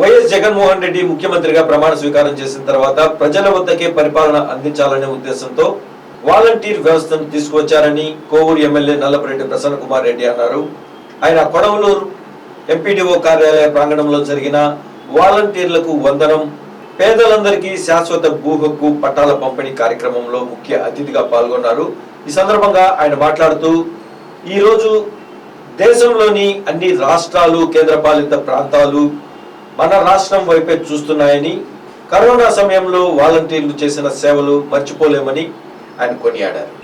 YS Jaganmohan Reddy ముఖ్యమంత్రిగా ప్రమాణ స్వీకారం చేసిన తర్వాత ప్రజల వద్దకే పరిపాలన అందించాలనే ఉద్దేశంతో వాలంటీర్ వ్యవస్థను తీసుకువచ్చారని కోవూరు ఎమ్మెల్యే నల్లపరెడ్డి ప్రసన్న కుమార్ రెడ్డి అన్నారు. ఆయన కొడవలూరు ఎంపీడీఓ కార్యాలయ ప్రాంగణంలో జరిగిన వాలంటీర్లకు వందనం పేదలందరికీ శాశ్వత భూ హక్కు పట్టాల పంపిణీ కార్యక్రమంలో ముఖ్య అతిథిగా పాల్గొన్నారు. ఈ సందర్భంగా ఆయన మాట్లాడుతూ ఈరోజు దేశంలోని అన్ని రాష్ట్రాలు కేంద్రపాలిత ప్రాంతాలు మన రాష్ట్రం వైపే చూస్తున్నాయని కరోనా సమయంలో వాలంటీర్లు చేసిన సేవలు మర్చిపోలేమని ఆయన కొనియాడారు.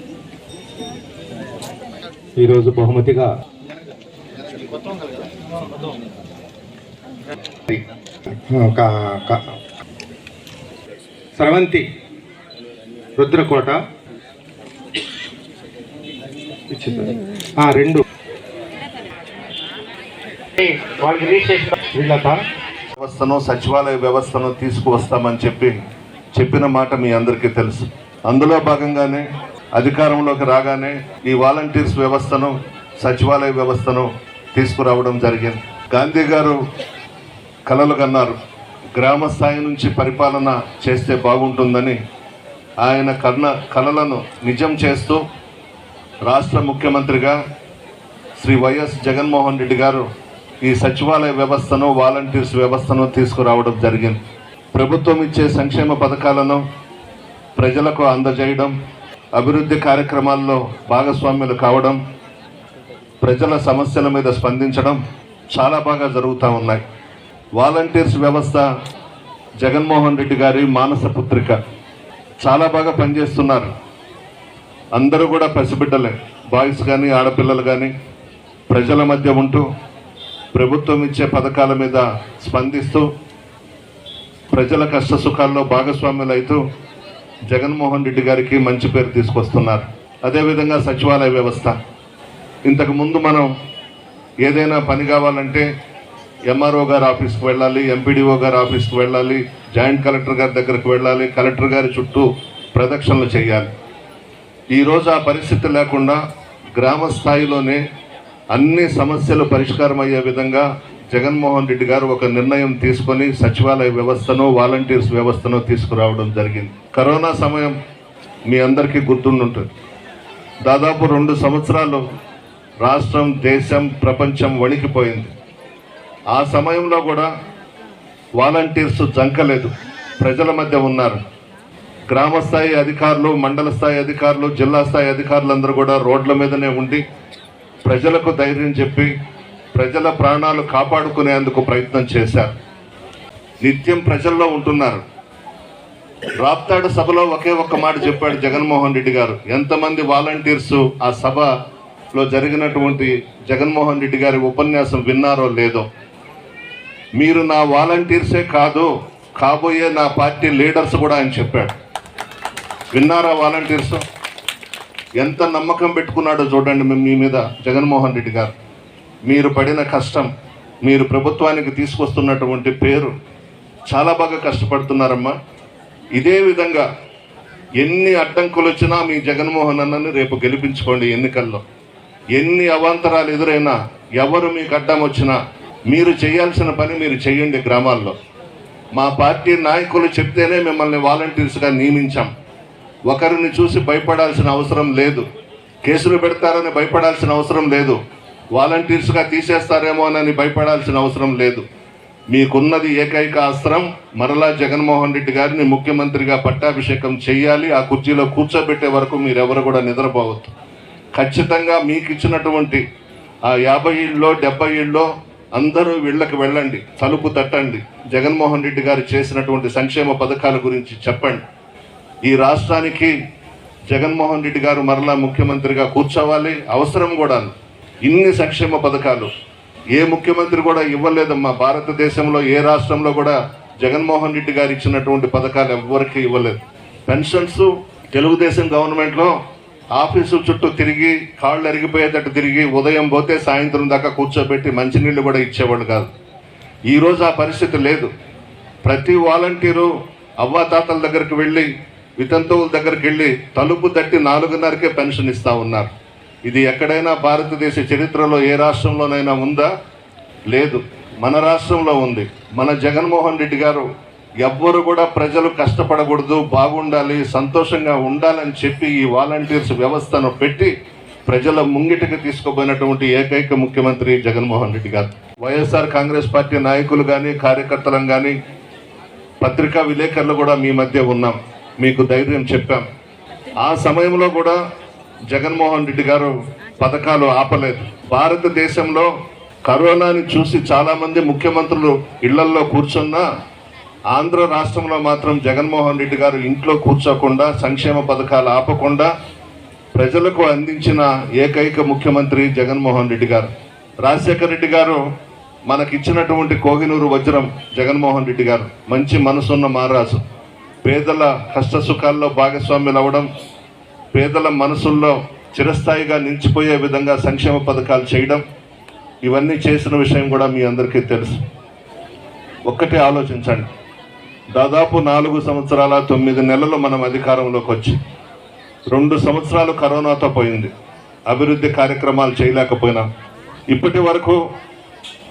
ఈరోజు బహుమతిగా స్రవంతి రుద్రకోట. రెండు. వాళ్ళకి రిజిస్ట్రేషన్ వీళ్ళత వ్యవస్థను సచివాలయ వ్యవస్థను తీసుకువస్తామని చెప్పి చెప్పిన మాట మీ అందరికీ తెలుసు. అందులో భాగంగానే అధికారంలోకి రాగానే ఈ వాలంటీర్స్ వ్యవస్థను సచివాలయ వ్యవస్థను తీసుకురావడం జరిగింది. గాంధీ గారు కలలు కన్నారు. గ్రామ స్థాయి నుంచి పరిపాలన చేస్తే బాగుంటుందని ఆయన కన్న కలలను నిజం చేస్తూ రాష్ట్ర ముఖ్యమంత్రిగా శ్రీ వైఎస్ జగన్మోహన్ రెడ్డి గారు ఈ సచివాలయ వ్యవస్థను వాలంటీర్స్ వ్యవస్థను తీసుకురావడం జరిగింది. ప్రభుత్వం ఇచ్చే సంక్షేమ పథకాలను ప్రజలకు అందజేయడం అభివృద్ధి కార్యక్రమాల్లో భాగస్వామ్యులు కావడం ప్రజల సమస్యల మీద స్పందించడం చాలా బాగా జరుగుతూ ఉన్నాయి. వాలంటీర్స్ వ్యవస్థ జగన్మోహన్ రెడ్డి గారి మానస పుత్రిక. చాలా బాగా పనిచేస్తున్నారు. అందరూ కూడా పసిబిడ్డలే. బాయ్స్ కానీ ఆడపిల్లలు కానీ ప్రజల మధ్య ఉంటూ ప్రభుత్వం ఇచ్చే పథకాల మీద స్పందిస్తూ ప్రజల కష్ట సుఖాల్లో భాగస్వామ్యులైతూ జగన్మోహన్ రెడ్డి గారికి మంచి పేరు తీసుకొస్తున్నారు. అదేవిధంగా సచివాలయ వ్యవస్థ. ఇంతకు ముందు మనం ఏదైనా పని కావాలంటే ఎంఆర్ఓ గారి ఆఫీస్కి వెళ్ళాలి ఎంపీడీఓ గారి ఆఫీస్కి వెళ్ళాలి జాయింట్ కలెక్టర్ గారి దగ్గరకు వెళ్ళాలి కలెక్టర్ గారి చుట్టూ ప్రదక్షిణలు చేయాలి. ఈరోజు ఆ పరిస్థితి లేకుండా గ్రామ స్థాయిలోనే అన్ని సమస్యలు పరిష్కారం అయ్యే విధంగా జగన్మోహన్ రెడ్డి గారు ఒక నిర్ణయం తీసుకొని సచివాలయ వ్యవస్థను వాలంటీర్స్ వ్యవస్థను తీసుకురావడం జరిగింది. కరోనా సమయం మీ అందరికీ గుర్తుండుంటుంది. దాదాపు రెండు సంవత్సరాలు రాష్ట్రం దేశం ప్రపంచం వణికిపోయింది. ఆ సమయంలో కూడా వాలంటీర్స్ జంకలేదు. ప్రజల మధ్య ఉన్నారు. గ్రామ స్థాయి అధికారులు మండల స్థాయి అధికారులు జిల్లా స్థాయి అధికారులందరూ కూడా రోడ్ల మీదనే ఉండి ప్రజలకు ధైర్యం చెప్పి ప్రజల ప్రాణాలు కాపాడుకునేందుకు ప్రయత్నం చేశారు. నిత్యం ప్రజల్లో ఉంటున్నారు. రాప్తాడు సభలో ఒకే ఒక్క మాట చెప్పాడు జగన్మోహన్ రెడ్డి గారు. ఎంతమంది వాలంటీర్స్ ఆ సభలో జరిగినటువంటి జగన్మోహన్ రెడ్డి గారి ఉపన్యాసం విన్నారో లేదో. మీరు నా వాలంటీర్సే కాదు కాబోయే నా పార్టీ లీడర్స్ కూడా ఆయన చెప్పాడు. విన్నారా వాలంటీర్స్? ఎంత నమ్మకం పెట్టుకున్నాడో చూడండి మీ- మీ మీద జగన్మోహన్ రెడ్డి గారు. మీరు పడిన కష్టం మీరు ప్రభుత్వానికి తీసుకొస్తున్నటువంటి పేరు చాలా బాగా కష్టపడుతున్నారమ్మా. ఇదే విధంగా ఎన్ని అడ్డంకులు వచ్చినా మీ జగన్మోహన్ అన్నని రేపు గెలిపించుకోండి ఎన్నికల్లో. ఎన్ని అవాంతరాలు ఎదురైనా ఎవరు మీకు అడ్డం వచ్చినా మీరు చేయాల్సిన పని మీరు చేయండి గ్రామాల్లో. మా పార్టీ నాయకులు చెప్తేనే మిమ్మల్ని వాలంటీర్స్గా నియమించాం. ఒకరిని చూసి భయపడాల్సిన అవసరం లేదు. కేసులు పెడతారని భయపడాల్సిన అవసరం లేదు. వాలంటీర్స్గా తీసేస్తారేమో అని భయపడాల్సిన అవసరం లేదు. మీకున్నది ఏకైక అస్త్రం మరలా జగన్మోహన్ రెడ్డి గారిని ముఖ్యమంత్రిగా పట్టాభిషేకం చేయాలి. ఆ కుర్చీలో కూర్చోబెట్టే వరకు మీరెవరు కూడా నిద్రపోవద్దు. ఖచ్చితంగా మీకు ఇచ్చినటువంటి ఆ యాభై ఇళ్ళలో డెబ్బై ఇళ్ళలో అందరూ వీళ్ళకి వెళ్ళండి. తలుపు తట్టండి. జగన్మోహన్ రెడ్డి గారు చేసినటువంటి సంక్షేమ పథకాల గురించి చెప్పండి. ఈ రాష్ట్రానికి జగన్మోహన్ రెడ్డి గారు మరలా ముఖ్యమంత్రిగా కూర్చోవాలి. అవసరం కూడా ఇన్ని సంక్షేమ పథకాలు. ఏ ముఖ్యమంత్రి కూడా ఇవ్వలేదమ్మా. భారతదేశంలో ఏ రాష్ట్రంలో కూడా జగన్మోహన్ రెడ్డి గారు ఇచ్చినటువంటి పథకాలు ఎవ్వరికీ ఇవ్వలేదు. పెన్షన్స్ తెలుగుదేశం గవర్నమెంట్లో ఆఫీసు చుట్టూ తిరిగి కాళ్ళు అరిగిపోయేటట్టు తిరిగి ఉదయం పోతే సాయంత్రం దాకా కూర్చోబెట్టి మంచినీళ్ళు కూడా ఇచ్చేవాళ్ళు కాదు. ఈరోజు ఆ పరిస్థితి లేదు. ప్రతి వాలంటీరు అవ్వాతాతల దగ్గరికి వెళ్ళి వితంతువుల దగ్గరికి వెళ్ళి తలుపు తట్టి నాలుగున్నరకే పెన్షన్ ఇస్తూ ఉన్నారు. ఇది ఎక్కడైనా భారతదేశ చరిత్రలో ఏ రాష్ట్రంలోనైనా ఉందా? లేదు. మన రాష్ట్రంలో ఉంది. మన జగన్మోహన్ రెడ్డి గారు ఎవ్వరు కూడా ప్రజలు కష్టపడకూడదు బాగుండాలి సంతోషంగా ఉండాలని చెప్పి ఈ వాలంటీర్స్ వ్యవస్థను పెట్టి ప్రజల ముంగిటికి తీసుకుపోయినటువంటి ఏకైక ముఖ్యమంత్రి జగన్మోహన్ రెడ్డి గారు. వైఎస్ఆర్ కాంగ్రెస్ పార్టీ నాయకులు కానీ కార్యకర్తలం కానీ పత్రికా విలేకరులు కూడా మీ మధ్య ఉన్నాం. మీకు ధైర్యం చెప్పాం. ఆ సమయంలో కూడా జగన్మోహన్ రెడ్డి గారు పథకాలు ఆపలేదు. భారతదేశంలో కరోనాని చూసి చాలామంది ముఖ్యమంత్రులు ఇళ్ళల్లో కూర్చున్నా ఆంధ్ర రాష్ట్రంలో మాత్రం జగన్మోహన్ రెడ్డి గారు ఇంట్లో కూర్చోకుండా సంక్షేమ పథకాలు ఆపకుండా ప్రజలకు అందించిన ఏకైక ముఖ్యమంత్రి జగన్మోహన్ రెడ్డి గారు. రాజశేఖర రెడ్డి గారు మనకిచ్చినటువంటి కోగినూరు వజ్రం జగన్మోహన్ రెడ్డి గారు. మంచి మనసున్న మహారాజు. పేదల కష్ట సుఖాల్లో భాగస్వామ్యులు అవ్వడం పేదల మనసుల్లో చిరస్థాయిగా నిలిచిపోయే విధంగా సంక్షేమ పథకాలు చేయడం ఇవన్నీ చేసిన విషయం కూడా మీ అందరికీ తెలుసు. ఒక్కటే ఆలోచించండి. దాదాపు నాలుగు సంవత్సరాల తొమ్మిది నెలలు మనం అధికారంలోకి వచ్చి రెండు సంవత్సరాలు కరోనాతో పోయింది. అభివృద్ధి కార్యక్రమాలు చేయలేకపోయినాం. ఇప్పటి వరకు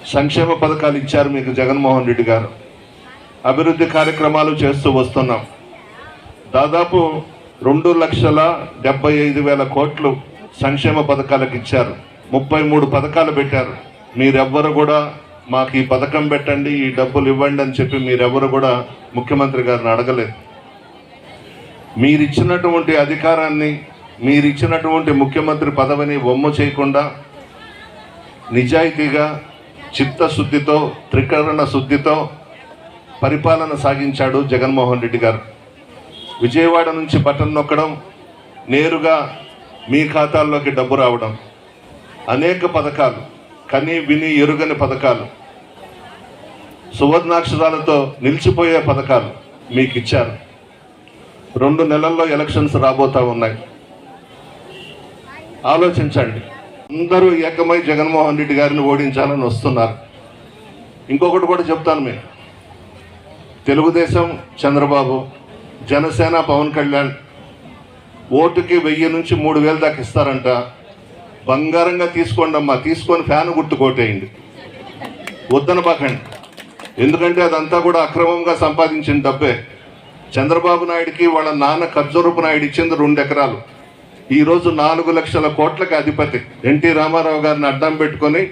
సంక్షేమ పథకాలు ఇచ్చారు మీకు జగన్మోహన్ రెడ్డి గారు. అభివృద్ధి కార్యక్రమాలు చేస్తూ వస్తున్నాం. దాదాపు రెండు లక్షల డెబ్బై ఐదు వేల కోట్లు సంక్షేమ పథకాలకు ఇచ్చారు. ముప్పై మూడు పథకాలు పెట్టారు. మీరెవ్వరు కూడా మాకు ఈ పథకం పెట్టండి ఈ డబ్బులు ఇవ్వండి అని చెప్పి మీరెవ్వరు కూడా ముఖ్యమంత్రి గారిని అడగలేదు. మీరిచ్చినటువంటి అధికారాన్ని మీరిచ్చినటువంటి ముఖ్యమంత్రి పదవిని బొమ్మ చేయకుండా నిజాయితీగా చిత్తశుద్ధితో త్రికరణ శుద్ధితో పరిపాలన సాగించాడు జగన్మోహన్ రెడ్డి గారు. విజయవాడ నుంచి బటన్ నొక్కడం నేరుగా మీ ఖాతాల్లోకి డబ్బు రావడం. అనేక పథకాలు కని విని ఎరుగని పథకాలు. సువర్ణాక్షరాలతో నిలిచిపోయే పథకాలు మీకు ఇచ్చారు రెండు నెలల్లో ఎలక్షన్స్ రాబోతా ఉన్నాయి. ఆలోచించండి. అందరూ ఏకమై జగన్మోహన్ రెడ్డి గారిని ఓడించాలని వస్తున్నారు. ఇంకొకటి కూడా చెప్తాను మీరు తెలుగుదేశం చంద్రబాబు జనసేన పవన్ కళ్యాణ్ ఓటుకి వెయ్యి నుంచి మూడు వేలు దాకా ఇస్తారంట. బంగారంగా తీసుకోండి అమ్మా తీసుకొని ఫ్యాన్ గుర్తు కొట్టేయండి. వద్దనబాకండి ఎందుకంటే అదంతా కూడా అక్రమంగా సంపాదించిన డబ్బే. చంద్రబాబు నాయుడికి వాళ్ళ నాన్న కబ్జరూపు నాయుడు ఇచ్చింది రెండు ఎకరాలు. ఈరోజు నాలుగు లక్షల కోట్లకు అధిపతి ఎన్టీ రామారావు గారిని అడ్డం పెట్టుకొని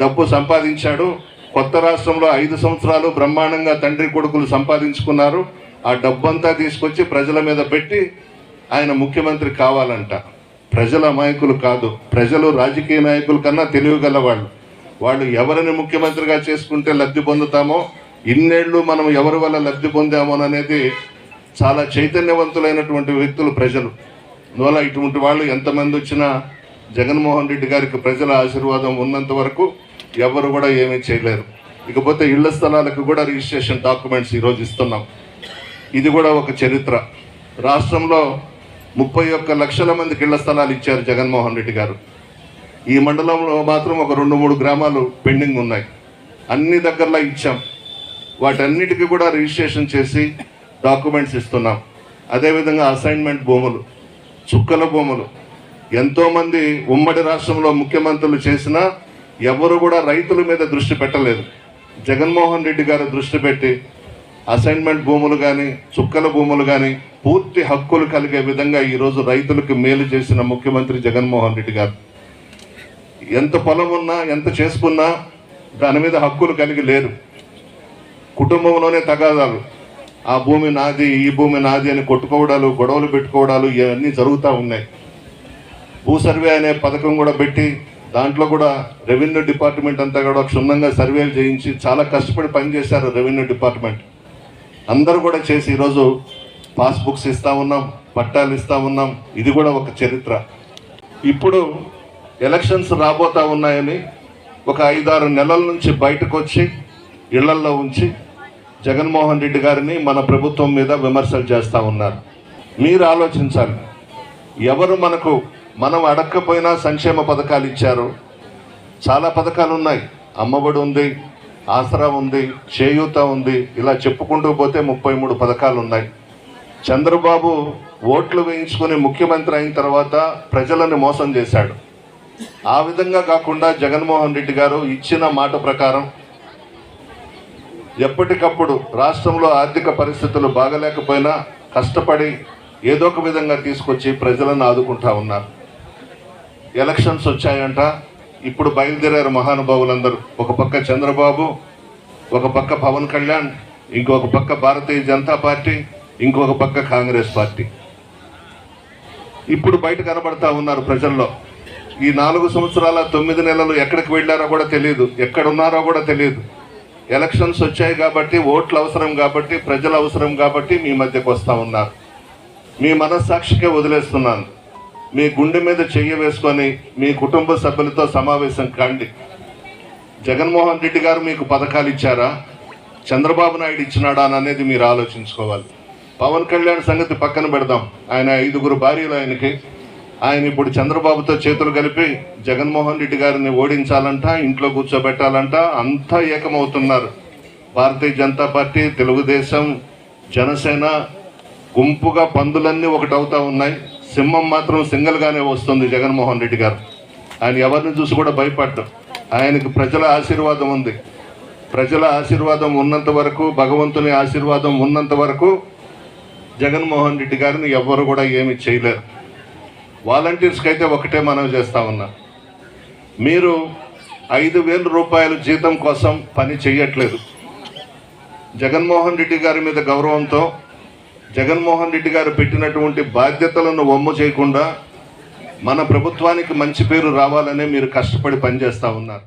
డబ్బు సంపాదించాడు. కొత్త రాష్ట్రంలో ఐదు సంవత్సరాలు బ్రహ్మాండంగా తండ్రి కొడుకులు సంపాదించుకున్నారు. ఆ డబ్బంతా తీసుకొచ్చి ప్రజల మీద పెట్టి ఆయన ముఖ్యమంత్రి కావాలంట. ప్రజల అమాయకులు కాదు ప్రజలు రాజకీయ నాయకుల కన్నా తెలివిగల వాళ్ళు వాళ్ళు ఎవరిని ముఖ్యమంత్రిగా చేసుకుంటే లబ్ధి పొందుతామో ఇన్నేళ్ళు మనం ఎవరి వల్ల లబ్ధి పొందామోననేది చాలా చైతన్యవంతులైనటువంటి వ్యక్తులు ప్రజలు. అందువల్ల ఇటువంటి వాళ్ళు ఎంతమంది వచ్చినా జగన్మోహన్ రెడ్డి గారికి ప్రజల ఆశీర్వాదం ఉన్నంత వరకు ఎవరు కూడా ఏమీ చేయలేరు. ఇకపోతే ఇళ్ళ స్థలాలకు కూడా రిజిస్ట్రేషన్ డాక్యుమెంట్స్ ఈరోజు ఇస్తున్నాం. ఇది కూడా ఒక చరిత్ర. రాష్ట్రంలో ముప్పై ఒక్క లక్షల మందికి ఇళ్ళ స్థలాలు ఇచ్చారు జగన్మోహన్ రెడ్డి గారు. ఈ మండలంలో మాత్రం ఒక రెండు మూడు గ్రామాలు పెండింగ్ ఉన్నాయి. అన్ని దగ్గరలో ఇచ్చాం. వాటన్నిటికీ కూడా రిజిస్ట్రేషన్ చేసి డాక్యుమెంట్స్ ఇస్తున్నాం. అదేవిధంగా అసైన్మెంట్ భూములు చుక్కల భూములు. ఎంతోమంది ఉమ్మడి రాష్ట్రంలో ముఖ్యమంత్రులు చేసినా ఎవరు కూడా రైతుల మీద దృష్టి పెట్టలేదు. జగన్మోహన్ రెడ్డి గారు దృష్టి పెట్టి అసైన్మెంట్ భూములు కానీ చుక్కల భూములు కానీ పూర్తి హక్కులు కలిగే విధంగా ఈరోజు రైతులకు మేలు చేసిన ముఖ్యమంత్రి జగన్మోహన్ రెడ్డి గారు. ఎంత పొలం ఉన్నా ఎంత చేసుకున్నా దాని మీద హక్కులు కలిగి లేరు. కుటుంబంలోనే తగాదాలు. ఆ భూమి నాది ఈ భూమి నాది అని కొట్టుకోవడాలు గొడవలు పెట్టుకోవడాలు ఇవన్నీ జరుగుతూ ఉన్నాయి. భూ సర్వే అనే పథకం కూడా పెట్టి దాంట్లో కూడా రెవెన్యూ డిపార్ట్మెంట్ అంతా కూడా క్షుణ్ణంగా సర్వేలు చేయించి చాలా కష్టపడి పనిచేశారు రెవెన్యూ డిపార్ట్మెంట్. అందరూ కూడా చేసి ఈరోజు పాస్బుక్స్ ఇస్తా ఉన్నాం పట్టాలు ఇస్తూ ఉన్నాం. ఇది కూడా ఒక చరిత్ర. ఇప్పుడు ఎలక్షన్స్ రాబోతా ఉన్నాయని ఒక ఐదారు నెలల నుంచి బయటకు వచ్చి ఇళ్ళల్లో ఉంచి జగన్మోహన్ రెడ్డి గారిని మన ప్రభుత్వం మీద విమర్శలు చేస్తూ ఉన్నారు. మీరు ఆలోచించాలి. ఎవరు మనకు మనం అడగకపోయినా సంక్షేమ పథకాలు ఇచ్చారు. చాలా పథకాలు ఉన్నాయి. అమ్మఒడి ఉంది ఆసరా ఉంది చేయూత ఉంది. ఇలా చెప్పుకుంటూ పోతే ముప్పై మూడు పథకాలు ఉన్నాయి. చంద్రబాబు ఓట్లు వేయించుకుని ముఖ్యమంత్రి అయిన తర్వాత ప్రజలను మోసం చేశాడు. ఆ విధంగా కాకుండా జగన్మోహన్ రెడ్డి గారు ఇచ్చిన మాట ప్రకారం ఎప్పటికప్పుడు రాష్ట్రంలో ఆర్థిక పరిస్థితులు బాగలేకపోయినా కష్టపడి ఏదో ఒక విధంగా తీసుకొచ్చి ప్రజలను ఆదుకుంటా ఉన్నారు. ఎలక్షన్స్ వచ్చాయంట. ఇప్పుడు బయలుదేరారు మహానుభావులందరూ. ఒక పక్క చంద్రబాబు ఒక పక్క పవన్ కళ్యాణ్ ఇంకొక పక్క భారతీయ జనతా పార్టీ ఇంకొక పక్క కాంగ్రెస్ పార్టీ. ఇప్పుడు బయట కనబడతా ఉన్నారు ప్రజల్లో. ఈ నాలుగు సంవత్సరాల తొమ్మిది నెలలు ఎక్కడికి వెళ్ళారో కూడా తెలియదు. ఎక్కడున్నారో కూడా తెలియదు. ఎలక్షన్స్ వచ్చాయి కాబట్టి ఓట్లు అవసరం కాబట్టి ప్రజలు అవసరం కాబట్టి మీ మధ్యకు వస్తూ ఉన్నారు. మీ మనస్సాక్షికే వదిలేస్తున్నాను. మీ గుండె మీద చెయ్యి వేసుకొని మీ కుటుంబ సభ్యులతో సమావేశం కాండి. జగన్మోహన్ రెడ్డి గారు మీకు పథకాలు ఇచ్చారా? చంద్రబాబు నాయుడు ఇచ్చినాడా అని అనేది మీరు ఆలోచించుకోవాలి. పవన్ కళ్యాణ్ సంగతి పక్కన పెడదాం. ఆయన ఐదుగురు భార్యలు ఆయనకి. ఆయన ఇప్పుడు చంద్రబాబుతో చేతులు కలిపి జగన్మోహన్ రెడ్డి గారిని ఓడించాలంట ఇంట్లో కూర్చోబెట్టాలంట అంతా ఏకమవుతున్నారు. భారతీయ జనతా పార్టీ తెలుగుదేశం జనసేన గుంపుగా పందులన్నీ ఒకటవుతా ఉన్నాయి. సింహం మాత్రం సింగల్గానే వస్తుంది జగన్మోహన్ రెడ్డి గారు. ఆయన ఎవరిని చూసి కూడా భయపడ్డం. ఆయనకు ప్రజల ఆశీర్వాదం ఉంది. ప్రజల ఆశీర్వాదం ఉన్నంత వరకు భగవంతుని ఆశీర్వాదం ఉన్నంత వరకు జగన్మోహన్ రెడ్డి గారిని ఎవ్వరు కూడా ఏమి చేయలేరు. వాలంటీర్స్కి అయితే ఒకటే మనం చేస్తా ఉన్నా. మీరు ఐదు వేల రూపాయల జీతం కోసం పని చేయట్లేదు. జగన్మోహన్ రెడ్డి గారి మీద గౌరవంతో జగన్మోహన్ రెడ్డి గారు పెట్టినటువంటి బాధ్యతలను వమ్ము చేయకుండా మన ప్రభుత్వానికి మంచి పేరు రావాలనే మీరు కష్టపడి పనిచేస్తూ ఉన్నారు.